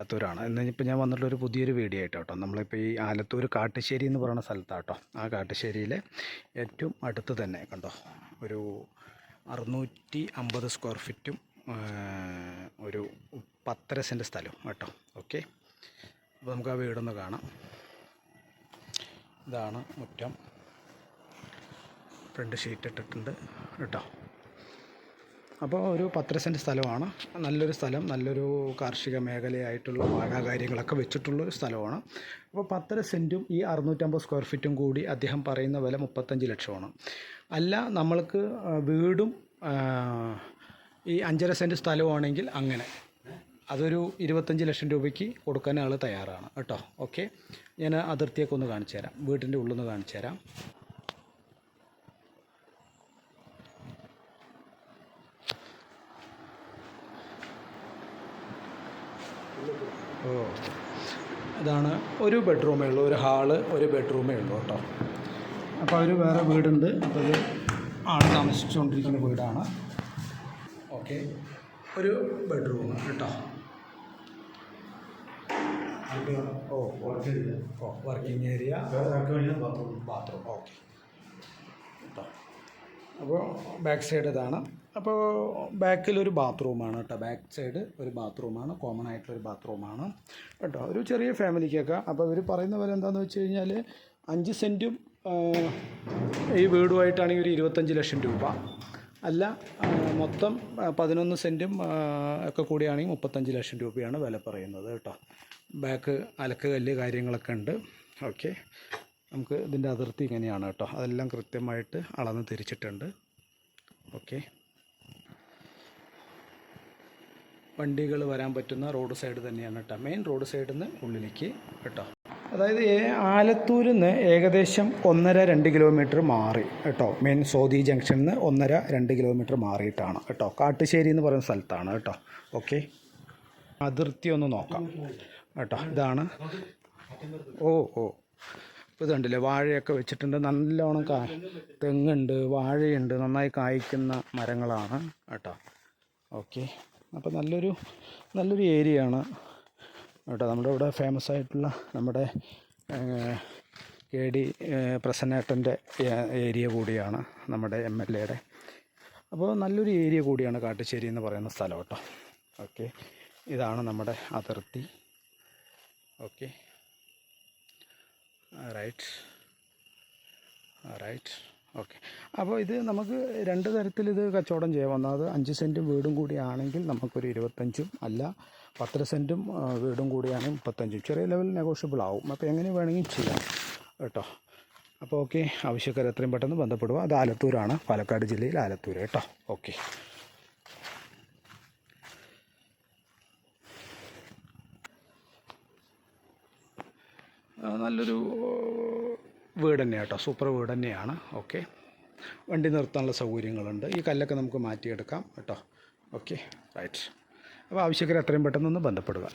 ആലത്തൂരാണ്. ഇന്നിപ്പോൾ ഞാൻ വന്നിട്ടുള്ളൊരു പുതിയൊരു വീഡിയോ ആയിട്ട് കേട്ടോ നമ്മളിപ്പോൾ ഈ ആലത്തൂർ കാട്ടുശ്ശേരി എന്ന് പറയുന്ന സ്ഥലത്താണ് കേട്ടോ ആ കാട്ടുശ്ശേരിയിലെ ഏറ്റവും അടുത്ത് തന്നെ കണ്ടോ? ഒരു അറുന്നൂറ്റി അമ്പത് സ്ക്വയർ ഫീറ്റും ഒരു പത്തര സെന്റ് സ്ഥലവും കേട്ടോ. ഓക്കെ? അപ്പോൾ നമുക്ക് ആ വീടൊന്ന് കാണാം. ഇതാണ് മുറ്റം. ഫ്രണ്ട് ഷീറ്റ് ഇട്ടിട്ടുണ്ട് കേട്ടോ. അപ്പോൾ ഒരു പത്തര സെന്റ് സ്ഥലമാണ്. നല്ലൊരു സ്ഥലം നല്ലൊരു കാർഷിക മേഖലയായിട്ടുള്ള വാഴ കാര്യങ്ങളൊക്കെ വെച്ചിട്ടുള്ളൊരു സ്ഥലമാണ്. അപ്പോൾ പത്തര സെന്റും ഈ അറുന്നൂറ്റമ്പത് സ്ക്വയർ ഫീറ്റും കൂടി അദ്ദേഹം പറയുന്ന വില മുപ്പത്തഞ്ച് ലക്ഷമാണ്. അല്ല നമ്മൾക്ക് വീടും ഈ അഞ്ചര സെന്റ് സ്ഥലമാണെങ്കിൽ അങ്ങനെ. അതൊരു ഇരുപത്തഞ്ച് ലക്ഷം രൂപയ്ക്ക് കൊടുക്കാൻ ആൾ തയ്യാറാണ്. കേട്ടോ. ഓക്കെ. ഞാൻ അതിർത്തിയൊക്കെ ഒന്ന് കാണിച്ചു തരാം വീട്ടിന്റെ ഉള്ളിൽ നിന്ന് കാണിച്ചു തരാം ഓ. ഇതാണ് ഒരു ബെഡ്റൂമേ ഉള്ളൂ ഒരു ഹാൾ ഒരു ബെഡ്റൂമേ ഉള്ളൂ കേട്ടോ. അപ്പോൾ അവർ വേറെ വീടുണ്ട് അപ്പോൾ ഇത് ആൾ താമസിച്ചുകൊണ്ടിരിക്കുന്ന വീടാണ്. ഓക്കെ. ഒരു ബെഡ്റൂം കേട്ടോ. ഓ ഓ വർക്കിംഗ് ഏരിയ. Bathroom okay. അപ്പോൾ ബാക്ക് സൈഡ് ഇതാണ്. അപ്പോൾ ബാക്കിൽ ഒരു ബാത്റൂമാണ് കേട്ടോ. ബാക്ക് സൈഡ് ഒരു ബാത്റൂമാണ് കോമൺ ആയിട്ടുള്ളൊരു ബാത്റൂമാണ് കേട്ടോ. ഒരു ചെറിയ ഫാമിലിക്കൊക്കെ അപ്പോൾ ഇവർ പറയുന്ന പോലെ എന്താണെന്ന് വെച്ച് കഴിഞ്ഞാൽ അഞ്ച് സെന്റും ഈ വീടുമായിട്ടാണെങ്കിൽ ഒരു ഇരുപത്തഞ്ച് ലക്ഷം രൂപ. അല്ല മൊത്തം പതിനൊന്ന് സെന്റും ഒക്കെ കൂടിയാണെങ്കിൽ മുപ്പത്തഞ്ച് ലക്ഷം രൂപയാണ് വില പറയുന്നത് കേട്ടോ. ബാക്ക് അലക്ക് കല്ല് കാര്യങ്ങളൊക്കെ ഉണ്ട്. ഓക്കെ നമുക്ക് ഇതിന്റെ അതിർത്തി ഇങ്ങനെയാണ് കേട്ടോ. അതെല്ലാം കൃത്യമായിട്ട് അളന്ന് തിരിച്ചിട്ടുണ്ട്. ഓക്കെ വണ്ടികൾ വരാൻ പറ്റുന്ന റോഡ് സൈഡ് തന്നെയാണ് കേട്ടോ മെയിൻ റോഡ് സൈഡിൽ നിന്ന് ഉള്ളിലേക്ക് കേട്ടോ. അതായത് ആലത്തൂരിൽ നിന്ന് ഏകദേശം ഒന്നര രണ്ട് കിലോമീറ്റർ മാറി കേട്ടോ. മെയിൻ സോദി ജംഗ്ഷനിൽ നിന്ന് ഒന്നര രണ്ട് കിലോമീറ്റർ മാറിയിട്ടാണ് കേട്ടോ. കാട്ടുശ്ശേരി എന്ന് പറയുന്ന സ്ഥലത്താണ് കേട്ടോ. ഓക്കെ. അതിർത്തി ഒന്ന് നോക്കാം കേട്ടോ. ഇതാണ്. ഓ ഓ. ഇപ്പോൾ ഇതുണ്ടല്ലേ വാഴയൊക്കെ വെച്ചിട്ടുണ്ട്. നല്ലോണം കാ തെങ്ങുണ്ട് വാഴയുണ്ട് നന്നായി കായ്ക്കുന്ന മരങ്ങളാണ് കേട്ടോ. ഓക്കെ. അപ്പോൾ നല്ലൊരു നല്ലൊരു ഏരിയയാണ് കേട്ടോ. നമ്മുടെ ഇവിടെ ഫേമസ് ആയിട്ടുള്ള നമ്മുടെ കെ ഡി പ്രസന്നേട്ടന്റെ ഏരിയ കൂടിയാണ് നമ്മുടെ എം എൽ എയുടെ. അപ്പോൾ നല്ലൊരു ഏരിയ കൂടിയാണ് കാട്ടുശ്ശേരി എന്ന് പറയുന്ന സ്ഥലം കേട്ടോ. ഓക്കെ. ഇതാണ് നമ്മുടെ അതിർത്തി. ഓക്കെ. Right right okay. അപ്പോൾ ഇത് നമുക്ക് രണ്ട് തരത്തിൽ ഇത് കച്ചവടം ചെയ്യാം. ഒന്നാമത് അഞ്ച് സെന്റും വീടും കൂടിയാണെങ്കിൽ നമുക്കൊരു ഇരുപത്തഞ്ചും അല്ല പത്തര സെന്റും വീടും കൂടിയാണെങ്കിൽ മുപ്പത്തഞ്ചും. ചെറിയ ലെവൽ നെഗോഷ്യബിൾ ആവും. അപ്പോൾ എങ്ങനെ വേണമെങ്കിലും ചെയ്യാം കേട്ടോ. അപ്പോൾ ഓക്കെ ആവശ്യക്കാർ എത്രയും പെട്ടെന്ന് ബന്ധപ്പെടുക. അത് ആലത്തൂരാണ് പാലക്കാട് ജില്ലയിൽ ആലത്തൂർ കേട്ടോ. ഓക്കെ. നല്ലൊരു വീട് തന്നെയാണ് കേട്ടോ. സൂപ്പർ വീട് തന്നെയാണ്. ഓക്കെ വണ്ടി നിർത്താനുള്ള സൗകര്യങ്ങളുണ്ട്. ഈ കല്ലൊക്കെ നമുക്ക് മാറ്റിയെടുക്കാം കേട്ടോ. ഓക്കെ റൈറ്റ് അപ്പോൾ ആവശ്യക്കാർ എത്രയും പെട്ടെന്നൊന്ന് ബന്ധപ്പെടുക.